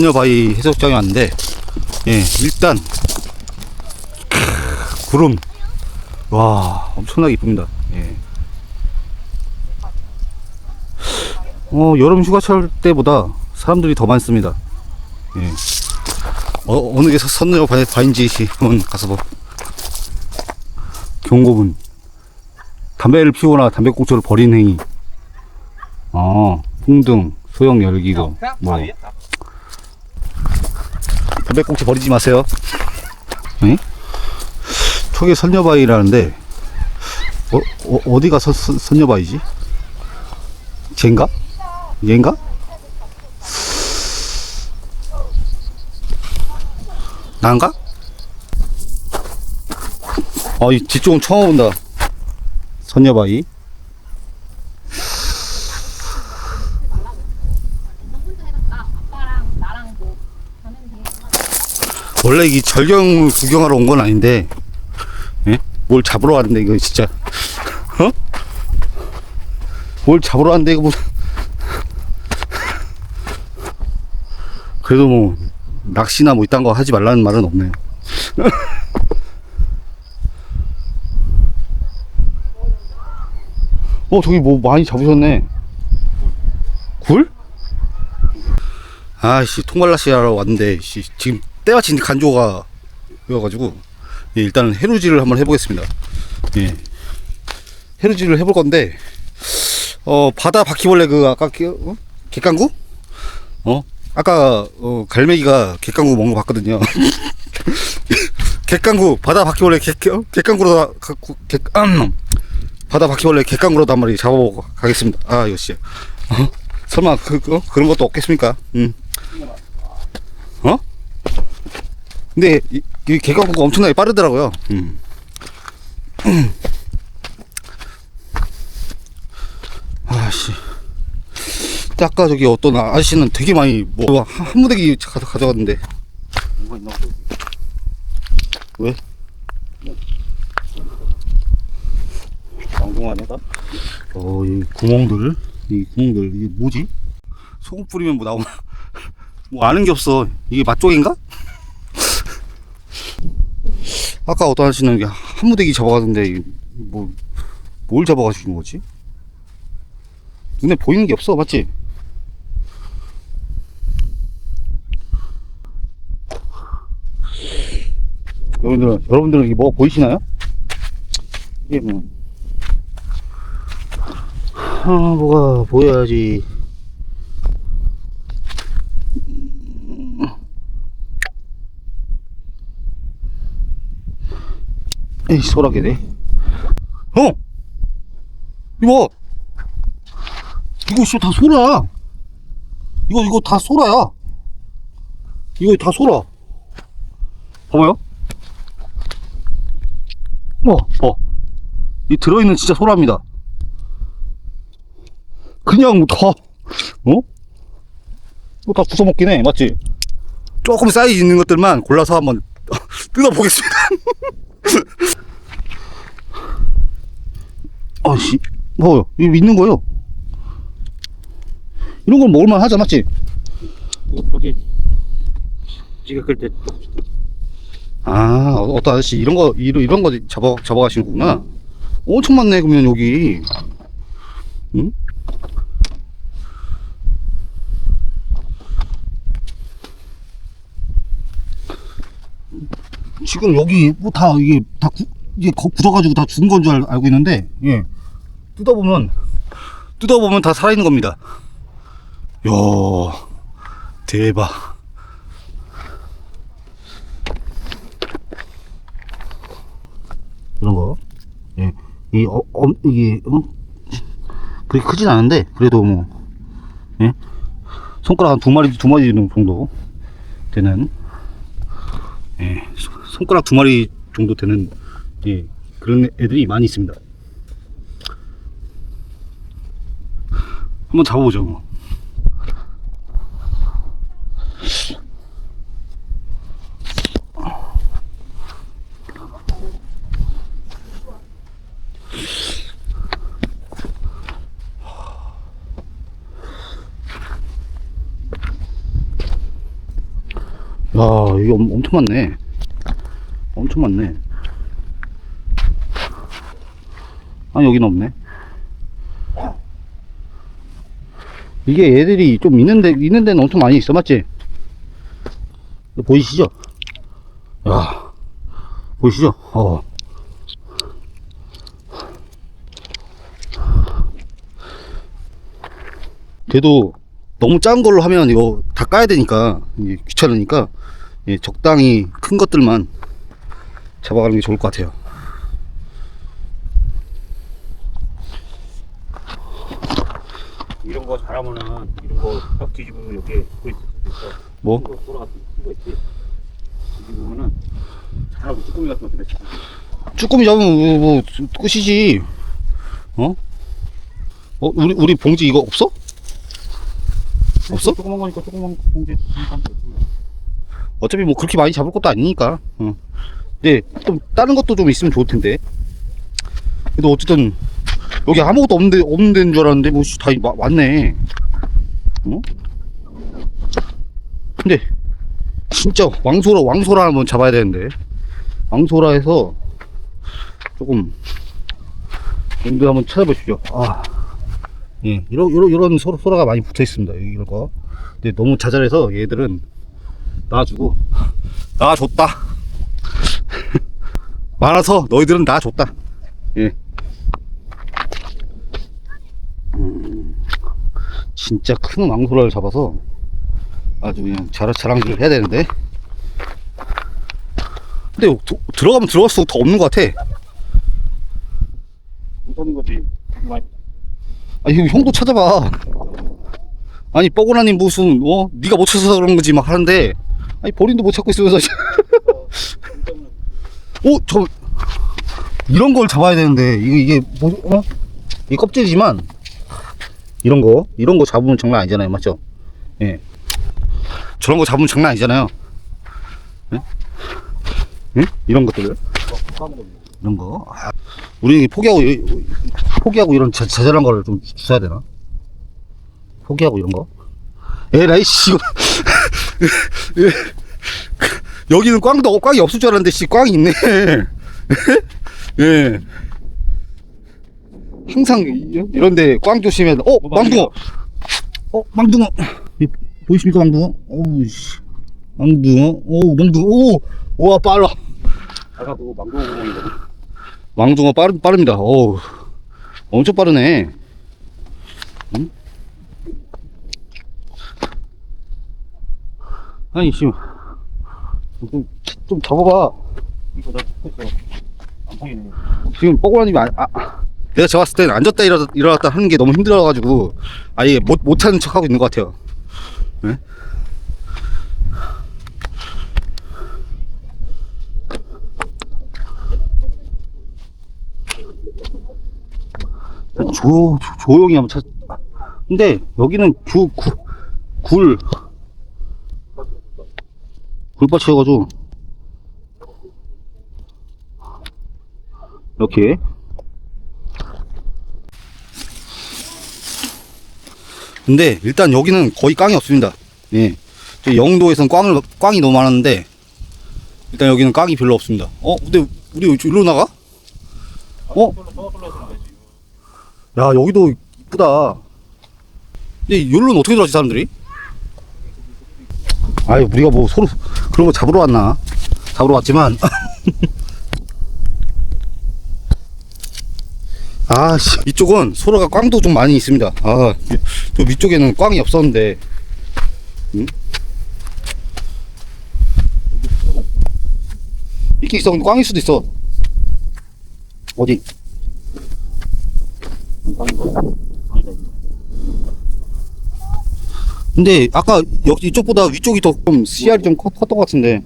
선녀바위 해수욕장에 왔는데 예 일단 크, 구름. 와 엄청나게 이쁩니다. 예. 어 여름 휴가철 때보다 사람들이 더 많습니다. 예. 어, 어느 게 선녀 바위- 바위인지 한번 가서 뭐 경고문. 담배를 피우거나 담배꽁초를 버리는 행위. 어 풍등 소형 열기구 뭐 담배꽁초 버리지 마세요 응? 저게 선녀바위라는데 어, 어, 선, 선녀바위지? 쟤인가? 얘인가? 난가? 어, 이 뒤쪽은 처음 본다. 선녀바위. 원래 이 절경을 구경하러 온 건 아닌데, 예? 뭘 잡으러 왔는데, 이거 진짜, 어? 뭘 잡으러 왔는데, 이거 뭐. 그래도 뭐, 낚시나 뭐 이딴 거 하지 말라는 말은 없네요. 어, 저기 뭐 많이 잡으셨네. 굴? 아씨, 통발낚시 하러 왔는데, 씨, 지금 때마침 간조가 되어가지고, 예, 일단은 해루질을 한번 해보겠습니다. 예. 해루질을 해볼 건데, 어, 바다 바퀴벌레 그, 아까, 게, 어? 갯강구? 어? 아까, 어, 갈매기가 갯강구 먹는 거 봤거든요. 갯강구, 바다 바퀴벌레 갯, 어? 가- 갯, 음. 바다 바퀴벌레 갯강구로도 한 마리 잡아보고 가겠습니다. 아, 역시. 어? 설마 그, 그, 그런 것도 없겠습니까? 음. 어? 근데 이, 이 갯강구가 엄청나게 빠르더라고요. 음. 아씨. 아까 저기 어떤 아저씨는 되게 많이 뭐 한, 한 무대기 가, 가져갔는데. 뭐가 있나? 왜? 방송 안에다? 어, 이 구멍들, 이 구멍들, 이게 뭐지? 소금 뿌리면 뭐 나오나? 뭐 아는 게 없어. 이게 맛쪽인가? 아까 어떤 아저씨는 한 무대기 잡아가던데, 이 뭐, 뭘 잡아가시는 거지? 눈에 보이는 게 없어, 맞지? 여러분들, 여러분들은 이게 뭐 보이시나요? 이게 뭐, 아, 뭐가 보여야지. 에이, 소라게네. 어! 이거! 이거 씨, 다 소라! 이거, 이거 다 소라야! 이거 다 소라! 봐봐요. 어, 어. 이 들어있는 진짜 소라입니다. 그냥 다, 어? 이거 다 부숴 먹긴 해, 맞지? 조금 사이즈 있는 것들만 골라서 한번 뜯어보겠습니다. 아씨, 뭐요? 이거 있는 거요? 이런 건 먹을만 하자, 맞지? 여기 지가 끌때 아, 어- 어떤 아저씨 이런 거, 이런, 이런 거 잡아, 잡아가시는구나. 엄청 많네, 그러면 여기. 응? 지금 여기 뭐 다 이게 다 구, 이게 거- 굳어가지고 다 죽은 건 줄 알고 있는데, 예. 뜯어보면, 뜯어보면 다 살아있는 겁니다. 야 대박. 이런 거. 예. 이, 어, 어, 이게, 어? 그렇게 크진 않은데, 그래도 뭐, 예? 손가락 한 두 마리, 두 마리 정도 되는, 예. 손- 손가락 두 마리 정도 되는, 예. 그런 애들이 많이 있습니다. 한번 잡아보죠, 뭐. 이거 엄- 엄청 많네. 엄청 많네. 아, 여기는 없네. 이게 얘들이 좀 있는데, 있는 데는 엄청 많이 있어, 맞지? 보이시죠? 야, 보이시죠? 어. 그래도 너무 작은 걸로 하면 이거 다 까야 되니까 귀찮으니까 예, 적당히 큰 것들만 잡아가는 게 좋을 것 같아요. 거 잘하면은 이런 거딱 뒤집으면 그 있을 수도 있어. 뭐? 큰 거, 소라 같은 큰거 있지. 뒤집으면은 잘하고 쭈꾸미 같은 거 들어. 쭈꾸미 잡으면 뭐, 뭐 끝이지. 어? 어 우리 우리 봉지 이거 없어? 없어? 조그만 거니까 조그만 봉지 잠깐 어차피 뭐 그렇게 많이 잡을 것도 아니니까. 어. 근데 좀 다른 것도 좀 있으면 좋을 텐데. 그래도 어쨌든 여기 아무것도 없는데 없는 데인 줄 알았는데 뭐다 왔네. 어? 근데 진짜 왕소라 왕소라 한번 잡아야 되는데 왕소라에서 조금 연도 한번 찾아보시죠. 아, 예, 이런 이런 이런 소, 소라가 많이 붙어 있습니다. 이런 거. 근데 너무 자잘해서 얘들은 놔주고 놔줬다 많아서 너희들은 놔줬다 예 진짜 큰 왕소라를 잡아서 아주 그냥 자랑, 자랑질을 해야 되는데. 근데 도- 들어가면 들어갈수록 더 없는 것 같아. 못하는 거지. 아 이거 형도 찾아봐. 아니 뻐근하니 무슨 어? 네가 못 찾아서 그런 거지 막 하는데. 아니 본인도 못 찾고 있으면서. 어, 저 이런 걸 잡아야 되는데. 이게 이게 뭐 어? 이 껍질이지만 이런 거 이런 거 잡으면 장난 아니잖아요, 맞죠? 예. 저런 거 잡으면 장난 아니잖아요. 예? 예? 이런 것들 이런 거 아, 우리 포기하고 이- 포기하고 이런 자, 자잘한 거를 좀 주셔야 되나? 포기하고 이런 거? 에라이 씨 이거 예. 여기는 꽝도 꽝이 없을 줄 알았는데 씨 꽝이 있네. 예. 항상 이- 이런데 꽝 조심해야 돼. 어 망둥어. 어 망둥어. 이- 보이십니까 망둥어? 어우 씨. 망둥어. 오 망둥어. 오. 와 빨라. 작아도 망고 구멍이거든. 망둥어 빠르, 빠릅니다. 어우. 엄청 빠르네. 응? 아니 지금 좀, 좀 잡아봐. 이거 나 했어. 안 보이네. 지금 뻐꾸라님이 아, 아, 내가 잡았을 때는 앉았다 일어, 일어났다 하는 게 너무 힘들어가지고 아예 못, 못하는 척 하고 있는 것 같아요. 네? 조, 조, 조용히 한번 찾, 근데 여기는 구, 구, 굴, 굴밭이어가지고 이렇게 근데 일단 여기는 거의 꽝이 없습니다. 예. 저 영도에선 꽝을 꽝이 너무 많았는데 일단 여기는 꽝이 별로 없습니다. 어, 근데 우리 일로 나가? 어? 야, 여기도 이쁘다. 근데 여기로는 어떻게 들어가지 사람들이? 아유, 우리가 뭐 서로 그런 거 잡으러 왔나? 잡으러 왔지만 아, 씨. 이쪽은 소라가 꽝도 좀 많이 있습니다. 아, 저 위쪽에는 꽝이 없었는데. 응? 이렇게 있어. 꽝일 수도 있어. 어디? 근데 아까 여기 이쪽보다 위쪽이 더 좀 CR이 좀 컸, 컸던 것 같은데.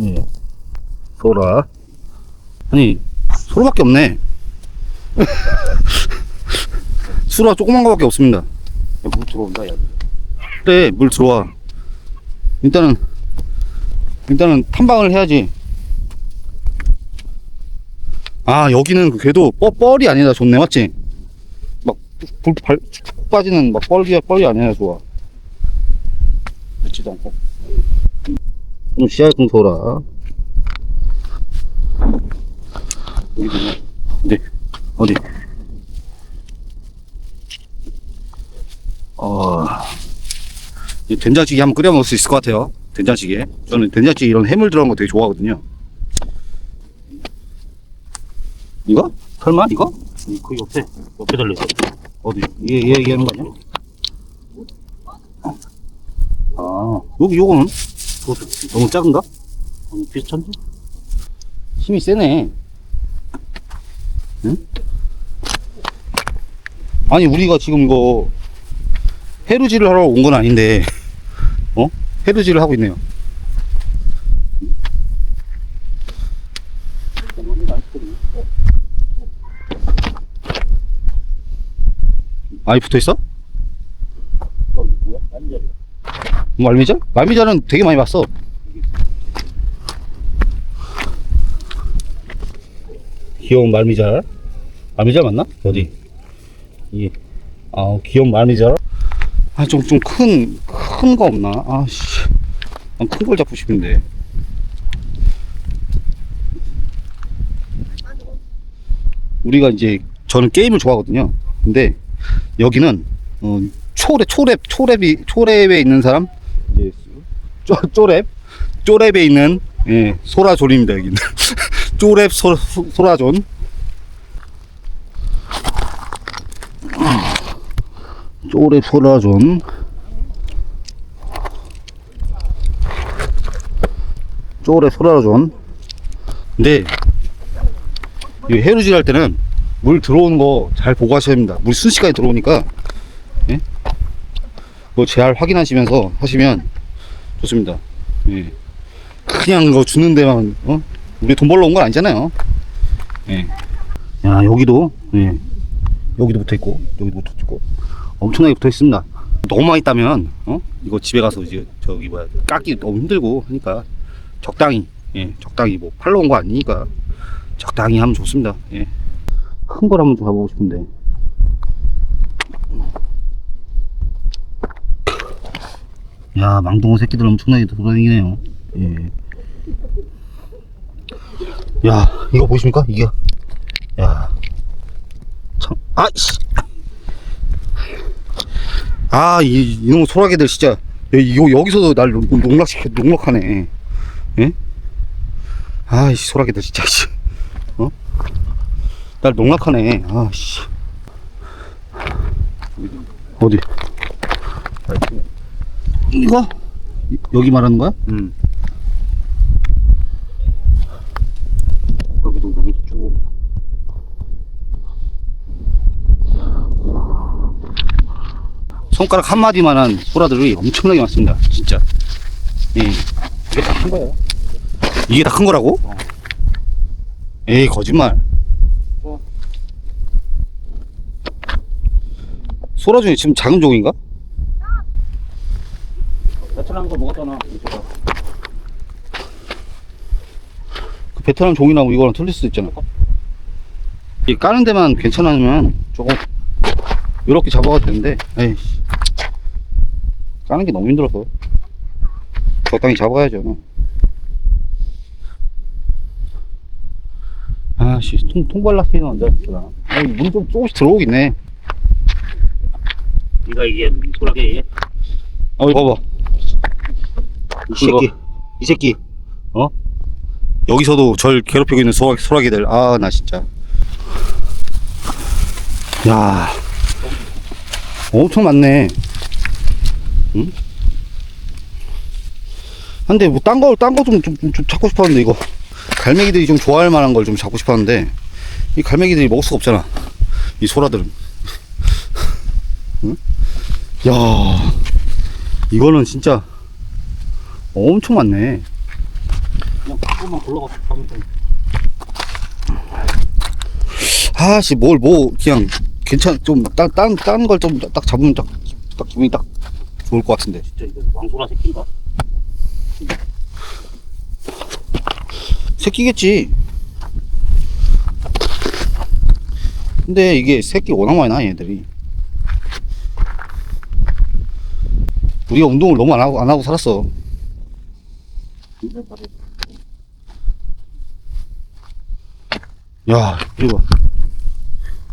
예. 소라. 아니, 소라밖에 없네. 수라 조그만 거밖에 없습니다. 물 들어온다, 야. 그래, 물 들어와. 일단은, 일단은 탐방을 해야지. 아 여기는 그래도 뻘, 뻘이 아니라 좋네 맞지? 막 불 발, 쭉 빠지는 막 뻘이 뻘이 아니라 좋아 늦지도 않고 좀 시야에 좀 있네 네 어디 어 이 된장찌개 한번 끓여 먹을 수 있을 것 같아요 된장찌개 저는 된장찌개 이런 해물 들어간 거 되게 좋아하거든요 이거? 설마 이거? 그 옆에 옆에 달려 있어 어디? 얘, 얘 얘기하는 거 아니야? 아, 여기 요거는? 그것도 너무 작은가? 아니, 비슷한데? 힘이 세네. 응? 아니, 우리가 지금 이거 해루질을 하러 온 건 아닌데, 어? 해루질을 하고 있네요. 많이 붙어 있어? 뭐야? 완전 말미잘? 말미잘은 되게 많이 봤어. 귀여운 말미잘. 말미잘 맞나? 어디? 이, 아, 귀여운 말미잘. 아, 좀, 좀 큰, 큰 거 없나? 아, 씨. 큰걸 잡고 싶은데. 우리가 이제, 저는 게임을 좋아하거든요. 근데, 여기는, 어, 초랩, 초랩, 초랩이, 초랩에 있는 사람? 쪼, 쪼랩? 쪼랩에 있는, 예, 소라존입니다, 여기는. 쪼랩 소, 소, 소라존. 쪼랩 소라존. 쪼랩 소라존. 근데, 이 해루질 할 때는 물 들어오는 거 잘 보고 하셔야 됩니다. 물 순식간에 들어오니까, 예? 뭐잘 확인하시면서 하시면 좋습니다. 예. 그냥 그거 주는 데만, 어? 우리 돈 벌러 온 건 아니잖아요. 예. 야, 여기도, 예. 여기도 붙어 있고, 여기도 붙어 있고. 엄청나게 붙어 있습니다. 너무 많이 따면, 어? 이거 집에 가서 이제, 저기 뭐야, 깎기 너무 힘들고 하니까 적당히, 예. 적당히 뭐 팔러 온 거 아니니까 적당히 하면 좋습니다. 예. 큰걸 한번 좀 가보고 싶은데. 야, 망둥어 새끼들 엄청나게 돌아다니네요. 예. 야, 이거 보십니까? 이게. 야. 참, 아이씨. 아, 이, 이놈 소라게들 진짜. 야, 이거 여기서도 날 농- 농락시켜, 농락하네. 예? 아이씨, 소라게들 진짜, 씨. 어? 날 농락하네. 아씨. 어디? 이거? 이- 여기 말하는 거야? 음. 여기도 여기도 쭉 손가락 한 마디만한 소라들이 엄청나게 많습니다. 진짜. 예. 이게 다 큰 거예요. 이게 다 큰 거라고? 에이 거짓말. 어. 소라 중에 지금 작은 종인가? 베트남 거 먹었잖아 이거가. 그 베트남 종이나 뭐 이거랑 틀릴 수도 있잖아. 이 까는 데만 괜찮으면 조금 이렇게 잡아가도 되는데, 에이씨. 까는 게 너무 힘들어서. 적당히 잡아야죠. 아씨, 통, 통발락기는 언제 했구나. 아니, 물좀 조금씩 들어오긴 해. 네가 이게 소라게 어, 봐봐. 이 그거. 새끼, 이 새끼, 어? 여기서도 절 괴롭히고 있는 소라, 소라기들. 아, 나 진짜. 야, 엄청 많네. 응? 근데 뭐, 딴 거, 딴 거 좀, 좀, 좀 찾고 싶었는데, 이거. 갈매기들이 좀 좋아할 만한 걸 좀 잡고 싶었는데, 이 갈매기들이 먹을 수가 없잖아. 이 소라들은. 응? 야, 이거는 진짜 엄청 많네. 그냥 조금만 골라가서 가면 돼. 아씨, 뭘, 뭐, 그냥, 괜찮, 좀, 딴, 딴, 딴 걸 좀 딱 잡으면 딱, 딱 기분이 딱 좋을 것 같은데. 진짜 이거 왕소라 새끼인가? 새끼겠지. 근데 이게 새끼 워낙 많이 나 얘들이 우리가 운동을 너무 안 하고 안 하고 살았어 야 이거 봐.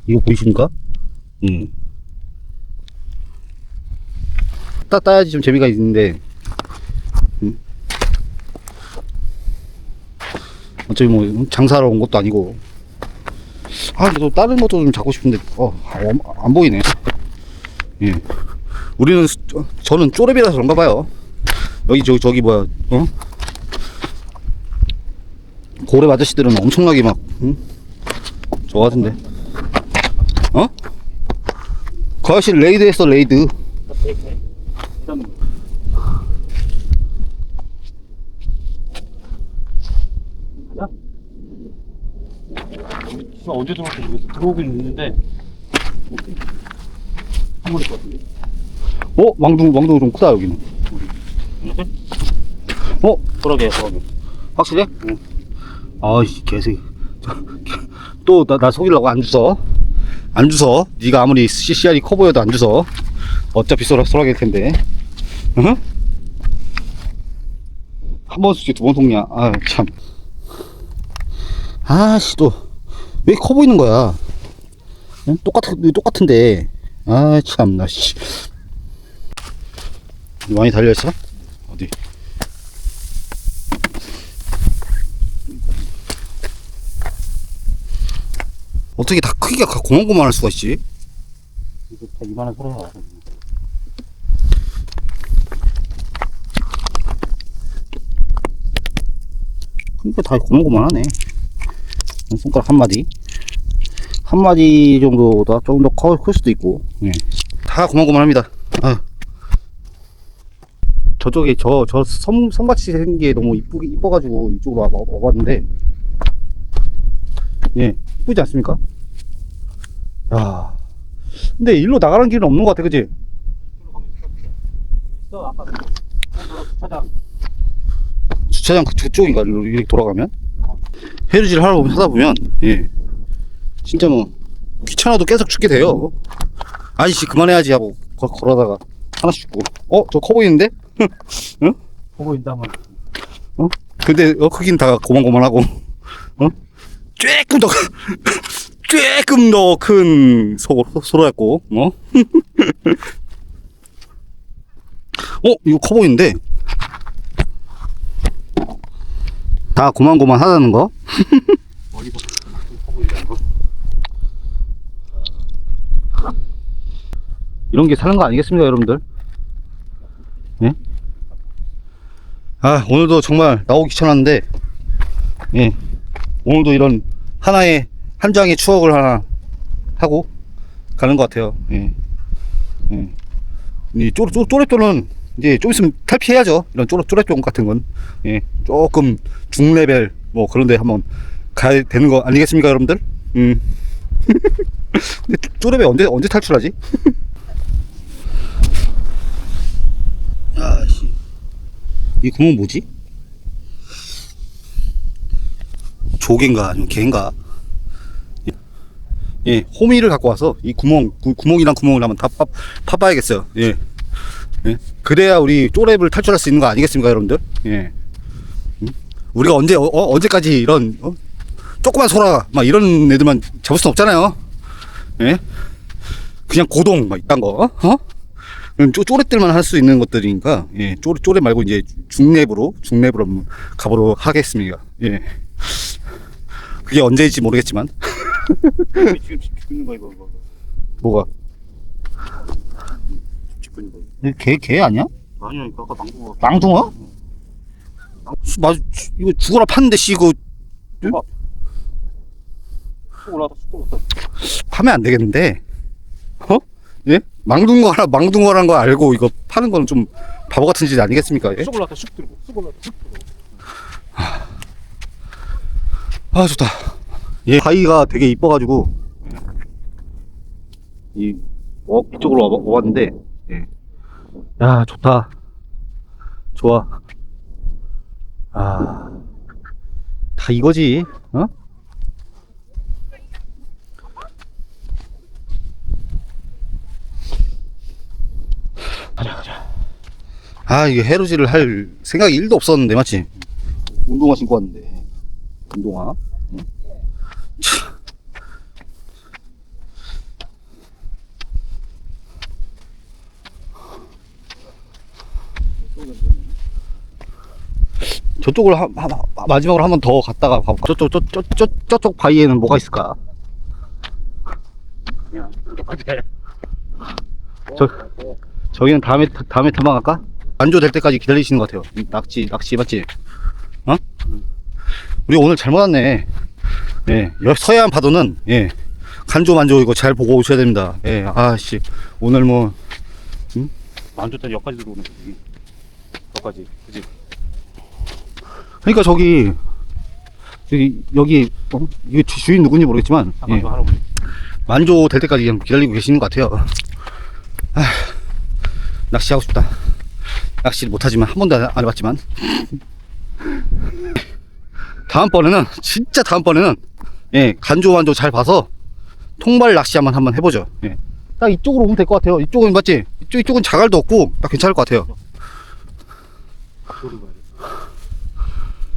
이거 보이십니까? 응. 따 따야지 좀 재미가 있는데. 응. 어차피 뭐 장사하러 온 것도 아니고. 아 또 다른 것도 좀 잡고 싶은데 어 안 안 보이네. 예. 우리는 수- 저- 저는 쪼렙이라서 그런가 봐요. 여기 저기 저기 뭐야 어 고래 아저씨들은 엄청나게 막 응? 저 같은데 어? 그 아저씨 레이드 했어 레이드. 지금 언제 들어올지 모르겠어. 들어오긴 있는데 한 번일 것 같은데. 어? 왕둥 왕둥이 좀 크다 여기는? 어? 그러게, 그러게. 확실해? 응. 아이씨 개새끼. 또나 나 속이려고 안 주서 안 주서 네가 아무리 CCR이 커 보여도 안 주서 어차피 쏘라 쏘라길 텐데. 응? 한번 쏘지 두 번 속냐? 아참. 아씨 또. 왜 커 보이는 거야? 응? 똑같은 똑같은데. 아 참나 씨. 많이 달려있어? 어디 어떻게 다 크기가 가- 고만고만할 수가 있지? 이거 다 이만한 소리가 그러니까 다 고만고만하네. 손가락 한 마디, 한 마디 정도보다 조금 더 커, 클 수도 있고. 예. 다 고만고만합니다. 아. 저쪽에 저 저 섬 섬같이 생긴 게 너무 이쁘게 이뻐가지고 이쪽으로 와, 와봤는데, 예, 이쁘지 않습니까? 야, 근데 일로 나가는 길은 없는 것 같아, 그지? 아까 주차장. 주차장 그- 그쪽인가? 이렇게 돌아가면? 해루질 하러 하다 보면 예. 진짜 뭐 귀찮아도 계속 죽게 돼요. 아이씨 그만해야지 하고 거- 걸어다가 하나씩 죽고. 어? 저 커 보이는데? 보고 있다면. 근데 어 크긴 다 고만고만하고. 어 조금 더 조금 더 큰 소로였고 어? 어 이거 커 보이는데 다커 보인다는 거. 이런 게 사는 거 아니겠습니까, 여러분들? 예? 아, 오늘도 정말 나오기 귀찮았는데, 예. 오늘도 이런 하나의, 한 장의 추억을 하나 하고 가는 것 같아요. 예. 예. 이 쪼, 쪼, 쪼레쪼는 이제 좀 있으면 탈피해야죠. 이런 쪼, 쪼레쪼 같은 건. 예. 조금 중레벨, 뭐 그런데 한번 가야 되는 거 아니겠습니까, 여러분들? 음. 근데 쪼레벨 언제, 언제 탈출하지? 야씨 이 구멍 뭐지? 조개인가 아니면 개인가? 예, 예 호미를 갖고 와서 이 구멍 구, 구멍이랑 구멍을 한번 다 파, 파봐야겠어요. 예. 예. 그래야 우리 쪼랩을 탈출할 수 있는 거 아니겠습니까, 여러분들? 예. 음? 우리가 언제 어, 어, 언제까지 이런 어? 조그만 소라 막 이런 애들만 잡을 수 없잖아요. 예. 그냥 고동 막 이딴 거 어? 그럼 쪼, 쪼렛들만 할 수 있는 것들이니까 예, 쪼, 쪼렛 말고 이제 중랩으로 중랩으로 가보도록 하겠습니다. 예. 그게 언제일지 모르겠지만 지금 찍고 있는 거 이거. 이거. 뭐가 거. 개 아니야? 아니야, 이거 아까 망고. 망둥어? 수- 맞 이거 죽어라 팠는데 씨 이거 쑥 올라왔다, 쑥 올라왔다. 파면 안 되겠는데 어? 예? 망둥어라 망둥어란 거 알고 이거 파는 거는 좀 바보 같은 짓 아니겠습니까? 예? 쑥 올라왔다, 쑥 들고. 쑥 올라왔다, 쑥 들고. 아 좋다 예. 바위가 되게 이뻐가지고 이 어, 이쪽으로 와, 와봤는데 예. 야 좋다 좋아 아 다 이거지 어? 가자 가자 아 이게 해루질을 할 생각이 1도 없었는데 맞지? 운동화 신고 왔는데 응? 참. 저쪽을 한, 한- 마지막으로 한 번 더 갔다가 가볼까? 저쪽 저, 저, 저, 저쪽 바위에는 뭐가 있을까? 저- 저기는 다음에 다음에 탐방 갈까? 안조 될 때까지 기다리시는 것 같아요. 낙지 낙지 맞지? 어? 우리 오늘 잘못 왔네. 예, 여- 서해안 파도는 예 간조 만조 이거 잘 보고 오셔야 됩니다. 예, 아씨 오늘 뭐 만조 때 여기까지 들어오는 거지. 여기까지. 그지? 그러니까 저기 여기 여기 어? 이게 주- 주인 누군지 모르겠지만 아, 예, 만조 할아버지. 만조 될 때까지 그냥 기다리고 계시는 것 같아요. 아, 낚시하고 싶다. 낚시를 못하지만 한 번도 안 해봤지만 다음번에는 진짜 다음번에는 예 간조 만조 잘 봐서 통발 낚시 한번 한번 해보죠. 예. 딱 이쪽으로 오면 될 것 같아요. 이쪽은 맞지? 이쪽 이쪽은 자갈도 없고 딱 괜찮을 것 같아요.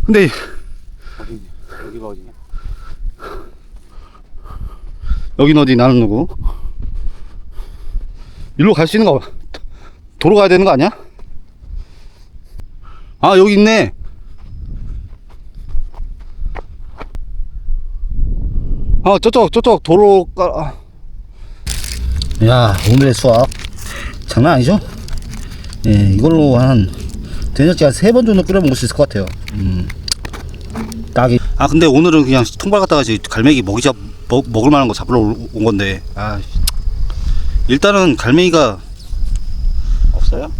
근데? 여기가 어디냐? 여긴 어디 나는 누구? 일로 갈 수 있는 거 도로 가야 되는 거 아니야? 아 여기 있네 아 저쪽 저쪽 도로가 야 오늘의 수학 장난 아니죠? 예 이걸로 한 된장찌개 한세 번 정도 끓여 먹을 수 있을 것 같아요 음 딱이 아 근데 오늘은 그냥 통발 갔다가 이제 갈매기 먹이 잡 먹, 먹을 만한 거 잡으러 올- 온 건데 아 일단은 갈매기가 없어요?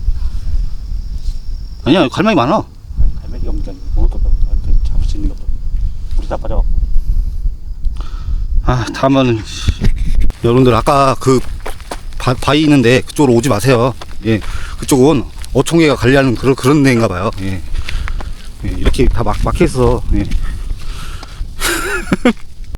아니야 갈매기 많아 아니, 갈매기 없니까 먹을 것도 없고 아, 그 잡을 수 있는 것도 없고. 우리 다 빠져갖고. 아 다음은 여러분들 아까 그 바, 바위 있는데 그쪽으로 오지 마세요. 예 그쪽은 어촌계가 관리하는 그런 그런 데인가 봐요. 예, 예 이렇게 다 막, 막혀 있어 예.